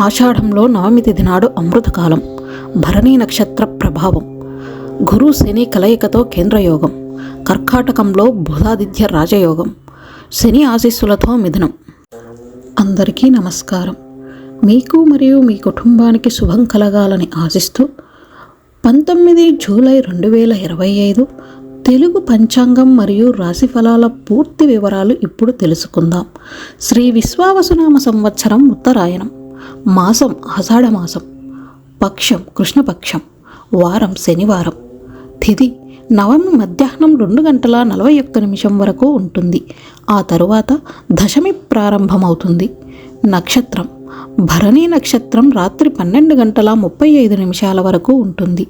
ఆషాఢంలో నవమి తిథి నాడు అమృతకాలం భరణీ నక్షత్ర ప్రభావం గురు శని కలయికతో కేంద్రయోగం కర్కాటకంలో బుధాదిత్య రాజయోగం శని ఆశీస్సులతో మిథునం. అందరికీ నమస్కారం. మీకు మరియు మీ కుటుంబానికి శుభం కలగాలని ఆశిస్తూ పంతొమ్మిది జూలై రెండు వేల ఇరవై ఐదు తెలుగు పంచాంగం మరియు రాశి ఫలాల పూర్తి వివరాలు ఇప్పుడు తెలుసుకుందాం. శ్రీ విశ్వావసునామ సంవత్సరం ఉత్తరాయణం. మాసం ఆషాఢమాసం. పక్షం కృష్ణపక్షం. వారం శనివారం. తిథి నవమి మధ్యాహ్నం రెండు గంటల నలభై ఒక్క నిమిషం వరకు ఉంటుంది. ఆ తరువాత దశమి ప్రారంభమవుతుంది. నక్షత్రం. భరణి నక్షత్రం రాత్రి పన్నెండు గంటల ముప్పై ఐదు నిమిషాల వరకు ఉంటుంది.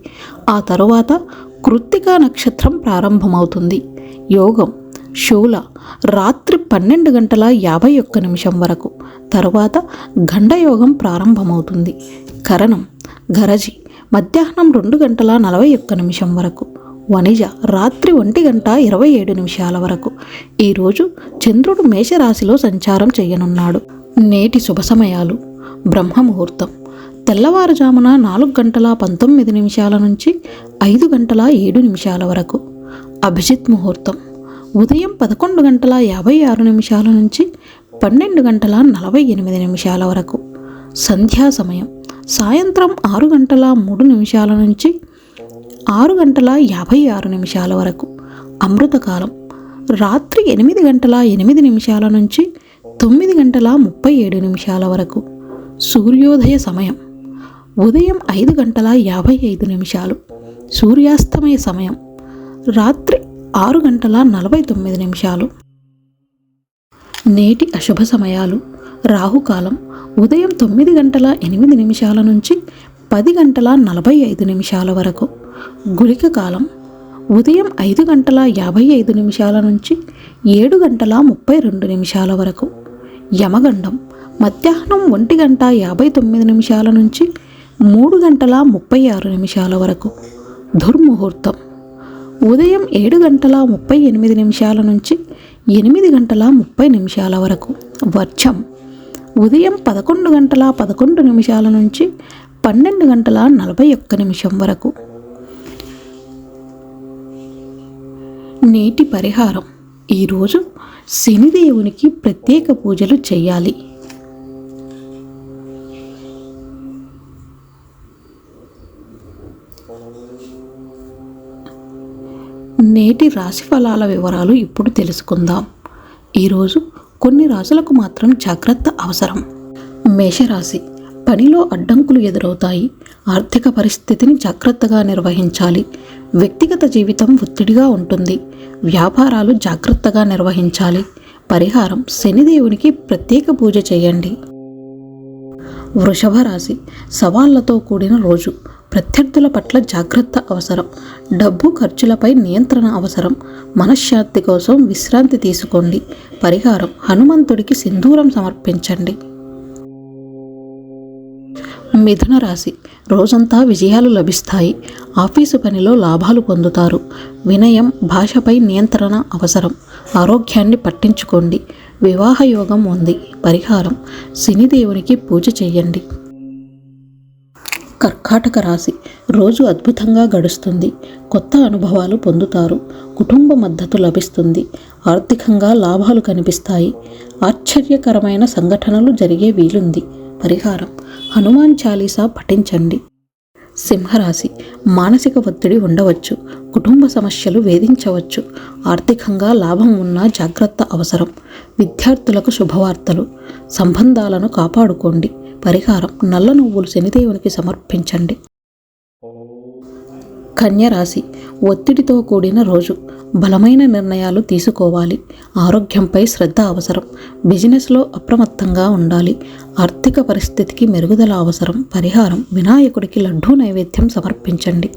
ఆ తరువాత కృత్తికా నక్షత్రం ప్రారంభమవుతుంది. యోగం శూల రాత్రి పన్నెండు గంటల యాభై ఒక్క నిమిషం వరకు. తరువాత గండయోగం ప్రారంభమవుతుంది. కరణం గరజి మధ్యాహ్నం రెండు గంటల నలభై ఒక్క నిమిషం వరకు. వణిజ రాత్రి ఒంటి గంట ఇరవై ఏడు నిమిషాల వరకు. ఈరోజు చంద్రుడు మేషరాశిలో సంచారం చేయనున్నాడు. నేటి శుభ సమయాలు. బ్రహ్మముహూర్తం. తెల్లవారుజామున నాలుగు గంటల పంతొమ్మిది నిమిషాల నుంచి ఐదు గంటల ఏడు నిమిషాల వరకు. అభిజిత్ ముహూర్తం. ఉదయం పదకొండు గంటల యాభై ఆరు నిమిషాల నుంచి పన్నెండు గంటల నలభై ఎనిమిది నిమిషాల వరకు. సంధ్యా సమయం. సాయంత్రం ఆరు గంటల మూడు నిమిషాల నుంచి ఆరు గంటల యాభై ఆరు నిమిషాల వరకు. అమృతకాలం. రాత్రి ఎనిమిది గంటల ఎనిమిది నిమిషాల నుంచి తొమ్మిది గంటల ముప్పై ఏడు నిమిషాల వరకు. సూర్యోదయ సమయం. ఉదయం ఐదు గంటల యాభై ఐదు నిమిషాలు. సూర్యాస్తమయ సమయం. రాత్రి ఆరు గంటల నలభై తొమ్మిది నిమిషాలు. నేటి అశుభ సమయాలు. రాహుకాలం ఉదయం తొమ్మిది గంటల ఎనిమిది నిమిషాల నుంచి పది గంటల నలభై ఐదు నిమిషాల వరకు. గుళిక కాలం ఉదయం ఐదు గంటల యాభై ఐదు నిమిషాల నుంచి ఏడు గంటల ముప్పై రెండు నిమిషాల వరకు. యమగండం మధ్యాహ్నం ఒంటి గంట యాభై తొమ్మిది నిమిషాల నుంచి మూడు గంటల ముప్పై ఆరు నిమిషాల వరకు. దుర్ముహూర్తం. ఉదయం ఏడు గంటల ముప్పై ఎనిమిది నిమిషాల నుంచి ఎనిమిది గంటల ముప్పై నిమిషాల వరకు. వర్షం. ఉదయం పదకొండు గంటల పదకొండు నిమిషాల నుంచి పన్నెండు గంటల నలభై ఒక్క నిమిషం వరకు. నేటి పరిహారం. ఈరోజు శనిదేవునికి ప్రత్యేక పూజలు చేయాలి. నేటి రాశి ఫలాల వివరాలు ఇప్పుడు తెలుసుకుందాం. ఈరోజు కొన్ని రాశులకు మాత్రం జాగ్రత్త అవసరం. మేషరాశి పనిలో అడ్డంకులు ఎదురవుతాయి. ఆర్థిక పరిస్థితిని జాగ్రత్తగా నిర్వహించాలి. వ్యక్తిగత జీవితం ఒత్తిడిగా ఉంటుంది. వ్యాపారాలు జాగ్రత్తగా నిర్వహించాలి. పరిహారం శనిదేవునికి ప్రత్యేక పూజ చేయండి. వృషభ రాశి సవాళ్ళతో కూడిన రోజు ప్రత్యర్థుల పట్ల జాగ్రత్త అవసరం. డబ్బు ఖర్చులపై నియంత్రణ అవసరం. మనశ్శాంతి కోసం విశ్రాంతి తీసుకోండి. పరిహారం. హనుమంతుడికి సింధూరం సమర్పించండి. మిథున రాశి. రోజంతా విజయాలు లభిస్తాయి. ఆఫీసు పనిలో లాభాలు పొందుతారు. వినయం భాషపై నియంత్రణ అవసరం. ఆరోగ్యాన్ని పట్టించుకోండి. వివాహ యోగం ఉంది. పరిహారం. శనిదేవునికి పూజ చేయండి. కర్కాటక రాశి. రోజు అద్భుతంగా గడుస్తుంది. కొత్త అనుభవాలు పొందుతారు. కుటుంబ మద్దతు లభిస్తుంది. ఆర్థికంగా లాభాలు కనిపిస్తాయి. ఆశ్చర్యకరమైన సంఘటనలు జరిగే వీలుంది. పరిహారం. హనుమాన్ చాలీసా పఠించండి. సింహరాశి. మానసిక ఒత్తిడి ఉండవచ్చు. కుటుంబ సమస్యలు వేధించవచ్చు. ఆర్థికంగా లాభం ఉన్న జాగ్రత్త అవసరం. విద్యార్థులకు శుభవార్తలు. సంబంధాలను కాపాడుకోండి. పరిహారం నల్ల నువ్వులు శనిదేవునికి సమర్పించండి. కన్యరాశి ఒత్తిడితో కూడిన రోజు. బలమైన నిర్ణయాలు తీసుకోవాలి. ఆరోగ్యంపై శ్రద్ధ అవసరం. బిజినెస్లో అప్రమత్తంగా ఉండాలి. ఆర్థిక పరిస్థితికి మెరుగుదల అవసరం. పరిహారం వినాయకుడికి లడ్డూ నైవేద్యం సమర్పించండి.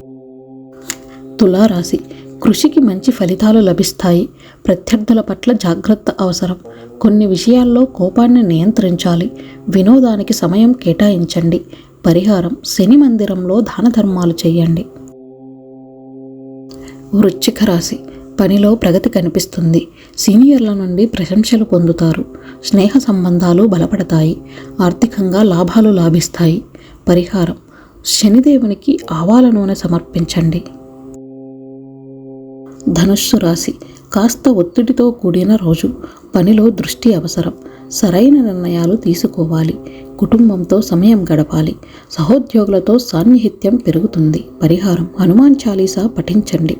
తులారాశి కృషికి మంచి ఫలితాలు లభిస్తాయి. ప్రత్యర్థుల పట్ల జాగ్రత్త అవసరం. కొన్ని విషయాల్లో కోపాన్ని నియంత్రించాలి. వినోదానికి సమయం కేటాయించండి. పరిహారం శని మందిరంలో దాన ధర్మాలు చేయండి. వృశ్చిక రాశి. పనిలో ప్రగతి కనిపిస్తుంది. సీనియర్ల నుండి ప్రశంసలు పొందుతారు. స్నేహ సంబంధాలు బలపడతాయి. ఆర్థికంగా లాభాలు లాభిస్తాయి. పరిహారం. శనిదేవునికి ఆవాల నూనె సమర్పించండి. ధనుస్సు రాశి. కాస్త ఒత్తిడితో కూడిన రోజు. పనిలో దృష్టి అవసరం. సరైన నిర్ణయాలు తీసుకోవాలి. కుటుంబంతో సమయం గడపాలి. సహోద్యోగులతో సాన్నిహిత్యం పెరుగుతుంది. పరిహారం. హనుమాన్ చాలీసా పఠించండి.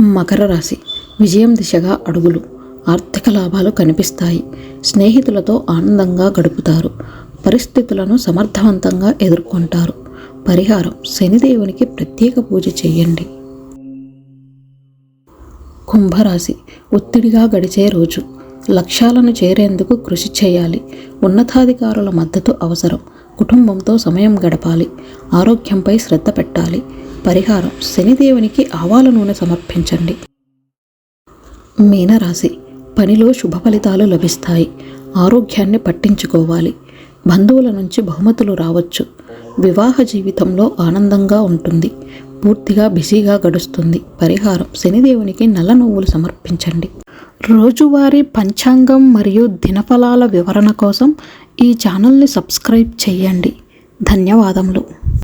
మకర రాశి. విజయం దిశగా అడుగులు. ఆర్థిక లాభాలు కనిపిస్తాయి. స్నేహితులతో ఆనందంగా గడుపుతారు. పరిస్థితులను సమర్థవంతంగా ఎదుర్కొంటారు. పరిహారం. శనిదేవునికి ప్రత్యేక పూజ చేయండి. కుంభరాశి ఒత్తిడిగా గడిచే రోజు. లక్ష్యాలను చేరేందుకు కృషి చేయాలి. ఉన్నతాధికారుల మద్దతు అవసరం. కుటుంబంతో సమయం గడపాలి. ఆరోగ్యంపై శ్రద్ధ పెట్టాలి. పరిహారం శనిదేవునికి ఆవాల నూనె సమర్పించండి. మీనరాశి పనిలో శుభ ఫలితాలు లభిస్తాయి. ఆరోగ్యాన్ని పట్టించుకోవాలి. బంధువుల నుంచి బహుమతులు రావచ్చు. వివాహ జీవితంలో ఆనందంగా ఉంటుంది. పూర్తిగా బిజీగా గడుస్తుంది. పరిహారం శనిదేవునికి నల్ల నువ్వులు సమర్పించండి. రోజువారీ పంచాంగం మరియు దినఫలాల వివరణ కోసం ఈ ఛానల్ని సబ్స్క్రైబ్ చేయండి. ధన్యవాదములు.